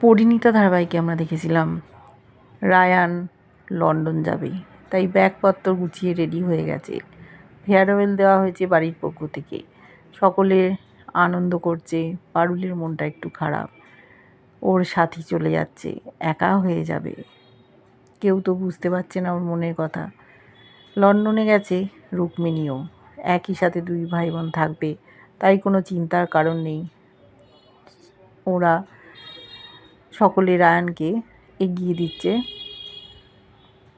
পরিণীতা ধারাবাহিকে আমরা দেখেছিলাম। রায়ান লন্ডন যাবে। তাই ব্যাগপত্র গুছিয়ে রেডি হয়ে গেছে। ফেয়ারওয়েল দেওয়া হয়েছে বাড়ির পক্ষ থেকে। সকলে আনন্দ করছে পারুলের মনটা একটু খারাপ। ওর সাথী চলে যাচ্ছে, একা হয়ে যাবে। কেউ তো বুঝতে পারছে না ওর মনের কথা। লন্ডনে গেছে রুক্মিণীও। একই সাথে দুই ভাই বোন থাকবে, তাই কোনো চিন্তার কারণ নেই। ওরা সকলে রায়ানকে এগিয়ে দিচ্ছে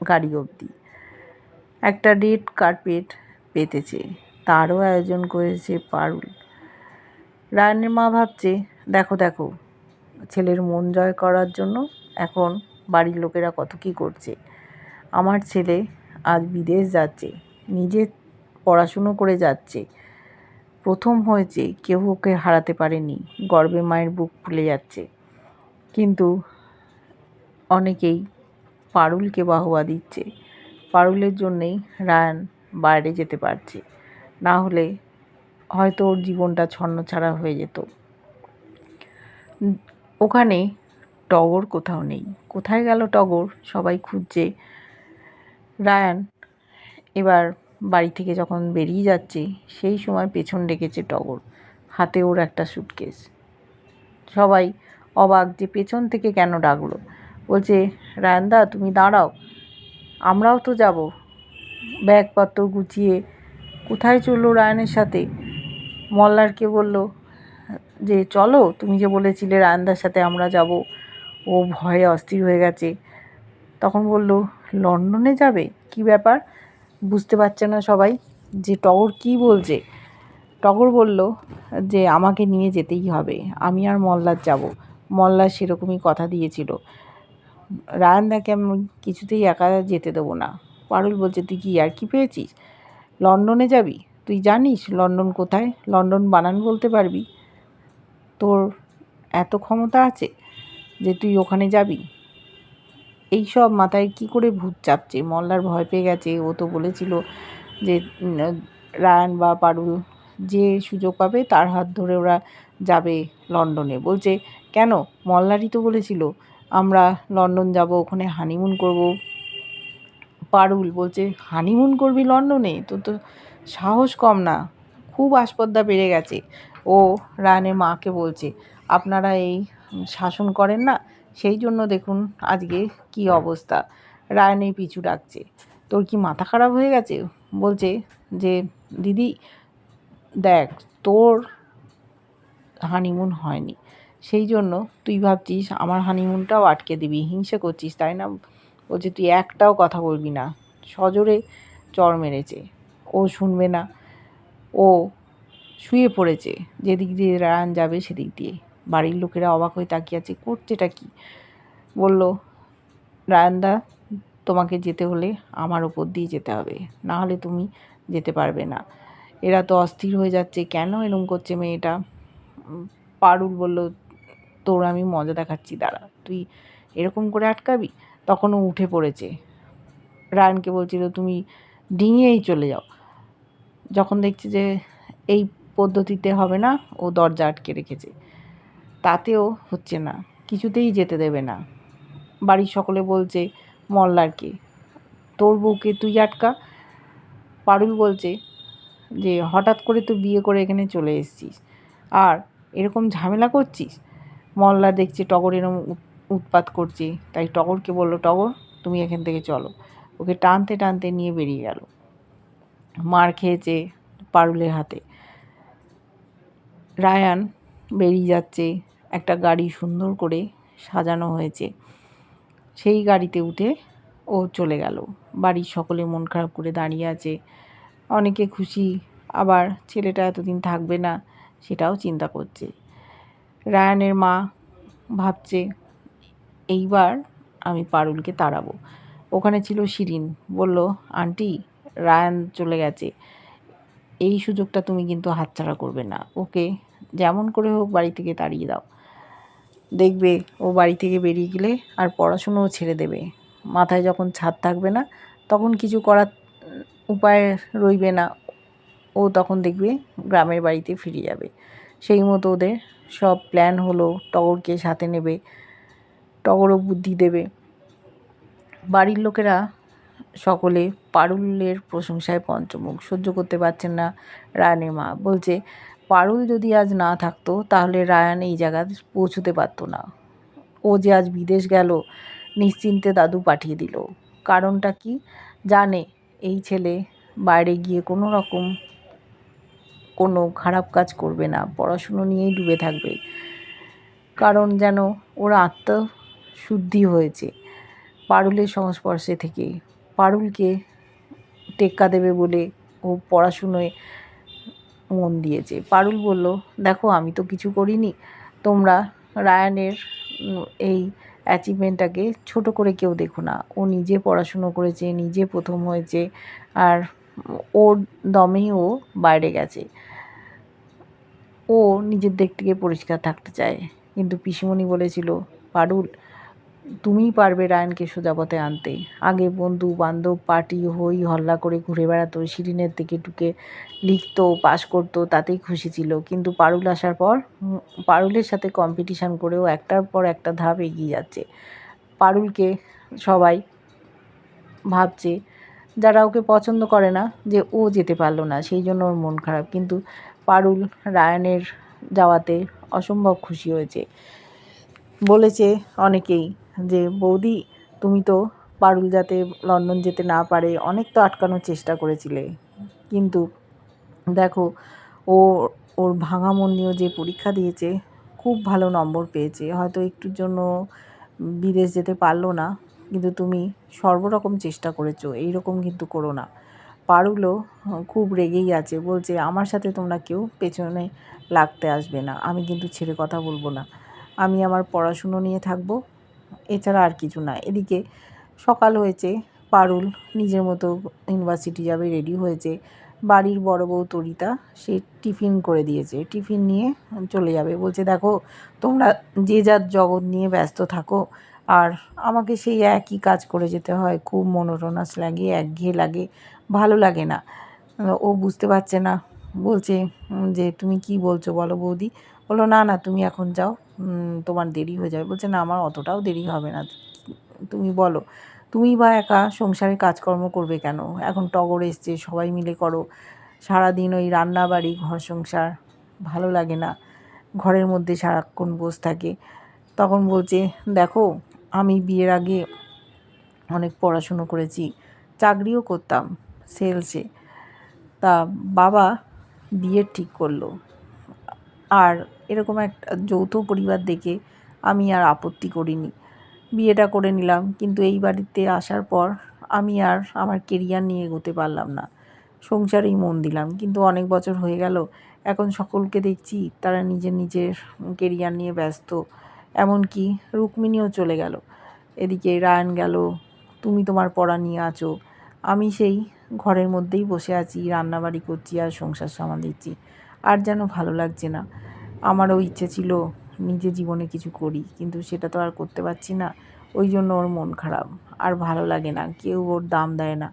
গাড়ি অবধি। একটা রেড কার্পেট পেতেছে, তারও আয়োজন করেছে পারুল। রায়ানের মা ভাবছে, দেখো দেখো, ছেলের মন জয় করার জন্য এখন বাড়ির লোকেরা কত কী করছে। আমার ছেলে আজ বিদেশ যাচ্ছে, নিজে পড়াশুনো করে যাচ্ছে। প্রথম হয়েছে কেউ ওকে হারাতে পারেনি, গর্বে মায়ের বুক ফুলে যাচ্ছে। কিন্তু অনেকেই পারুলকে বাহবা দিচ্ছে। পারুলের জন্যেই রায়ান বাইরে যেতে পারছে। না হলে হয়তো ওর জীবনটা ছন্নছাড়া হয়ে যেত। ওখানে টগর কোথাও নেই। কোথায় গেল টগর? সবাই খুঁজছে। রায়ান এবার বাড়ি থেকে যখন বেরিয়ে যাচ্ছে, সেই সময় পেছন ডেকেছে টগর। হাতে ওর একটা সুটকেস সবাই অবাক যে পেছন থেকে কেন ডাকলো? বলছে, রায়নদা, তুমি দাঁড়াও। আমরাও তো যাব। ব্যাগপত্র গুছিয়ে কোথায় চলল রায়নের সাথে? মল্লারকে বলল, যে চলো, তুমি যে বলেছিলে রায়নদার সাথে আমরা যাব, ও ভয়ে অস্থির হয়ে গেছে। তখন বলল, লন্ডনে যাবে? কি ব্যাপার? বুঝতে পারছে না সবাই যে টগর কি বলছে? টগর বলল, যে আমাকে নিয়ে যেতেই হবে, আমি আর মল্লার যাব। মল্লার সেরকমই কথা দিয়েছিল। রায়ানদাকে আমি কিছুতেই একা যেতে দেবো না। পারুল বলছে, তুই কি আর কি পেয়েছিস? লন্ডনে যাবি? তুই জানিস লন্ডন কোথায়? লন্ডন বানান বলতে পারবি? তোর এত ক্ষমতা আছে যে তুই ওখানে যাবি? এই সব মাথায় কি করে ভূত চাপছে? মল্লার ভয় পেয়ে গেছে। ও তো বলেছিল যে রায়ান বা পারুল যে সুযোগ পাবে তার হাত ধরে ওরা যাবে লন্ডনে। বলছে কেন? মল্লারই তো বলেছিল, আমরা লন্ডন যাব, ওখানে হানিমুন করব। পারুল বলছে হানিমুন করবি লন্ডনে? তো তো সাহস কম না, খুব আসপদ্দা বেড়ে গেছে। ও রায়ানের মাকে বলছে, আপনারা এই শাসন করেন না, সেই জন্য দেখুন আজকে কি অবস্থা। রায়ানের পিছু ডাকছে, তোর কি মাথা খারাপ হয়ে গেছে? বলছে যে, দিদি, দেখ, তোর হানিমুন হয়নি। সেই জন্য তুই ভাবছিস আমার হানিমুনটাও আটকে দিবি, হিংসে করছিস, তাই না? বলছে, তুই একটাও কথা বলবি না। সজোরে চর মেরেছে। ও শুনবে না। ও শুয়ে পড়েছে। যেদিক দিয়ে রায়ান যাবে সেদিক দিয়ে। বাড়ির লোকেরা অবাক হয়ে তাকিয়ে আছে, করছেটা কি? বলল রায়ানদা তোমাকে যেতে হলে আমার ওপর দিয়ে যেতে হবে। না হলে তুমি যেতে পারবে না। এরা তো অস্থির হয়ে যাচ্ছে। কেন এরম করছে মেয়েটা? পারুল বলল তোর আমি মজা দেখাচ্ছি, দাঁড়া। তুই এরকম করে আটকাবি? তখন ও উঠে পড়েছে। রায়নকে বলছিল, তুমি ডিঙিয়েই চলে যাও। যখন দেখছে যে এই পদ্ধতিতে হবে না, ও দরজা আটকে রেখেছে। তাতেও হচ্ছে না, কিছুতেই যেতে দেবে না। বাড়ির সকলে বলছে মল্লারকে, তোর বউকে তুই আটকা। পারুল বলছে যে, হঠাৎ করে তুই বিয়ে করে এখানে চলে এসেছিস। আর এরকম ঝামেলা করছিস? মল্লার দেখছে টগর এরকম উৎপাত করছে। তাই টগরকে বলল, টগর, তুমি এখান থেকে চলো। ওকে টানতে টানতে নিয়ে বেরিয়ে গেল। মার খেয়েছে পারুলের হাতে। রায়ান বেরিয়ে যাচ্ছে। একটা গাড়ি সুন্দর করে সাজানো হয়েছে। সেই গাড়িতে উঠে ও চলে গেল। বাড়ির সকলে মন খারাপ করে দাঁড়িয়ে আছে। অনেকে খুশি, আবার ছেলেটা এতদিন থাকবে না, সেটাও চিন্তা করছে। রায়ানের মা ভাবছে, এইবার আমি পারুলকে তাড়াবো। ওখানে ছিল শিরিন। বলল, আন্টি, রায়ান চলে গেছে। এই সুযোগটা তুমি কিন্তু হাতছাড়া করবে না। ওকে যেমন করে হোক বাড়ি থেকে তাড়িয়ে দাও। দেখবে ও বাড়ি থেকে বেরিয়ে গেলে আর পড়াশুনোও ছেড়ে দেবে। মাথায় যখন ছাদ থাকবে না, তখন কিছু করার উপায় রইবে না। ও তখন দেখবে গ্রামের বাড়িতে ফিরে যাবে। সেই মতো ওদের সব প্ল্যান হলো টগরকে সাথে নেবে, টগরও বুদ্ধি দেবে। বাড়ির লোকেরা সকলে পারুলের প্রশংসায় পঞ্চমুখ। সহ্য করতে পারছেন না রায়ানের মা। বলছে, পারুল যদি আজ না থাকতো, তাহলে রায়ান এই জায়গায় পৌঁছতে পারতো না। ও যে আজ বিদেশ গেল, নিশ্চিন্তে দাদু পাঠিয়ে দিল। কারণটা কি? জানে, এই ছেলে বাইরে গিয়ে কোনো রকম কোনো খারাপ কাজ করবে না, পড়াশুনো নিয়েই ডুবে থাকবে। কারণ যেন ওর আত্মশুদ্ধি হয়েছে, পারুলের সংস্পর্শে থেকে পারুলকে টেক্কা দেবে বলে ও পড়াশুনোয় মন দিয়েছে। পারুল বলল, দেখো, আমি তো কিছু করিনি। তোমরা রায়ানের এই অ্যাচিভমেন্টটাকে ছোট করে কেউ দেখো না। ও নিজে পড়াশুনো করেছে, নিজে প্রথম হয়েছে, আর ওর দমেই ও বাইরে গেছে। ও নিজের দিক থেকে পরিষ্কার থাকতে চায়। কিন্তু পিসিমণি বলেছিল, পারুল, তুমিই পারবে রায়নকে সোজা পথে আনতে। আগে বন্ধু, বান্ধব, পার্টি হই, হল্লা করে ঘুরে বেড়াতো, শিরিনের দিকে ঢুকে লিখতো, পাশ করতো, তাতেই খুশি ছিল। কিন্তু পারুল আসার পর পারুলের সাথে কম্পিটিশান করেও একটার পর একটা ধাপ এগিয়ে যাচ্ছে। পারুলকে সবাই ভাবছে, যারা ওকে পছন্দ করে না, যে ও যেতে পারল না, সেই জন্য ওর মন খারাপ। কিন্তু পারুল রায়ানের যাওয়াতে অসম্ভব খুশি হয়েছে। বলেছে অনেকেই যে, বৌদি, তুমি তো পারুল যাতে লন্ডন যেতে না পারে, অনেক তো আটকানোর চেষ্টা করেছিলে। কিন্তু দেখো, ও, ওর ভাঙা মন নিয়েও যে পরীক্ষা দিয়েছে, খুব ভালো নম্বর পেয়েছে। হয়তো একটুর জন্য বিদেশ যেতে পারল না, কিন্তু তুমি সর্বরকম চেষ্টা করেছ। এইরকম কিন্তু করো না। পারুলও খুব রেগেই আছে। বলছে, আমার সাথে তোমরা কেউ পেছনে লাগতে আসবে না। আমি কিন্তু ছেড়ে কথা বলব না। আমি আমার পড়াশুনো নিয়ে থাকব। এছাড়া আর কিছু না। এদিকে সকাল হয়েছে। পারুল নিজের মতো ইউনিভার্সিটি যাবে, রেডি হয়েছে। বাড়ির বড় বউ তরিতা, সে টিফিন করে দিয়েছে। টিফিন নিয়ে চলে যাবে। বলছে, দেখো, তোমরা যে যার জগৎ নিয়ে ব্যস্ত থাকো আর আমাকে সেই একই কাজ করে যেতে হয়। খুব মনোটোনাস লাগে, একঘেয়ে লাগে, ভালো লাগে না। ও বুঝতে পারছে না। বলছে যে তুমি কি বলছো বলো বৌদি? বলল, না না, তুমি এখন যাও। তোমার দেরি হয়ে যাবে। বলছে, না, আমার অতটাও দেরি হবে না। তুমি বলো, তুমি বা একা সংসারে কাজকর্ম করবে কেন? এখন টগর এসছে, সবাই মিলে করো। সারাদিন ওই রান্না বাড়ি ঘর সংসার, ভালো লাগে না। ঘরের মধ্যে সারাক্ষণ বসে থাকে। তখন বলছে, দেখো আমি বিয়ের আগে অনেক পড়াশুনো করেছি, চাকরিও করতাম সেলসে তা বাবা বিয়ের ঠিক করল। আর এরকম একটা যৌথ পরিবার দেখে আমি আর আপত্তি করিনি। বিয়েটা করে নিলাম, কিন্তু এই বাড়িতে আসার পর আমি আর আমার কেরিয়ার নিয়ে এগোতে পারলাম না। সংসারেই মন দিলাম, কিন্তু অনেক বছর হয়ে গেল, এখন সকলকে দেখছি তারা নিজের নিজের কেরিয়ার নিয়ে ব্যস্ত। এমনকি রুক্মিণীও চলে গেল। এদিকে রায়ন গেল, তুমি তোমার পড়া নিয়ে আছো। আমি সেই ঘরের মধ্যেই বসে আছি, রান্নাবাড়ি করছি আর সংসার সামাল দিচ্ছি। আর যেন ভালো লাগছে না। আমারও ইচ্ছে ছিল নিজে জীবনে কিছু করি, কিন্তু সেটা তো আর করতে পারছি না। ওই জন্য ওর মন খারাপ। আর ভালো লাগে না, কেউ ওর দাম দেয় না।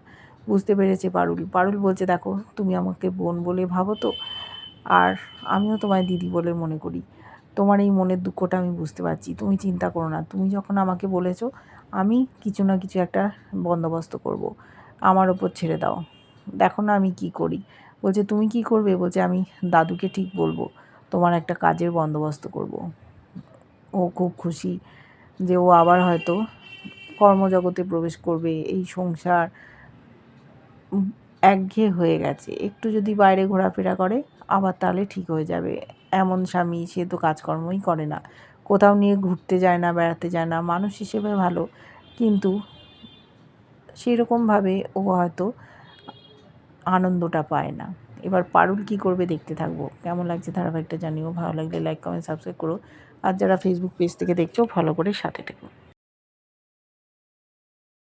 বুঝতে পেরেছে পারুল। পারুল বলছে, দেখো, তুমি আমাকে বোন বলে ভাবো তো। আর আমিও তোমায় দিদি বলে মনে করি। তোমার এই মনের দুঃখটা আমি বুঝতে পারছি। তুমি চিন্তা করো না। তুমি যখন আমাকে বলেছ, আমি কিছু না কিছু একটা বন্দোবস্ত করব। আমার ওপর ছেড়ে দাও। দেখো না আমি কি করি। বলছে, তুমি কি করবে? বলছে, আমি দাদুকে ঠিক বলব। তোমার একটা কাজের বন্দোবস্ত করব। ও খুব খুশি যে ও আবার হয়তো কর্মজগতে প্রবেশ করবে। এই সংসার একঘেয়ে হয়ে গেছে। একটু যদি বাইরে ঘোরাফেরা করে, আবার তাহলে ঠিক হয়ে যাবে। এমন স্বামী, সে তো কাজকর্মই করে না। কোথাও নিয়ে ঘুরতে যায় না, বেড়াতে যায় না, মানুষ হিসেবে ভালো। কিন্তু সেরকমভাবে ও হয়তো আনন্দটা পায় না। এবার পারুল কি করবে দেখতে থাকব। কেমন লাগছে ধারাবাহিকটা জানিও। ভালো লাগলে লাইক কমেন্ট সাবস্ক্রাইব করো। আর যারা ফেসবুক পেজ থেকে দেখছ ফলো করে সাথে থেকো।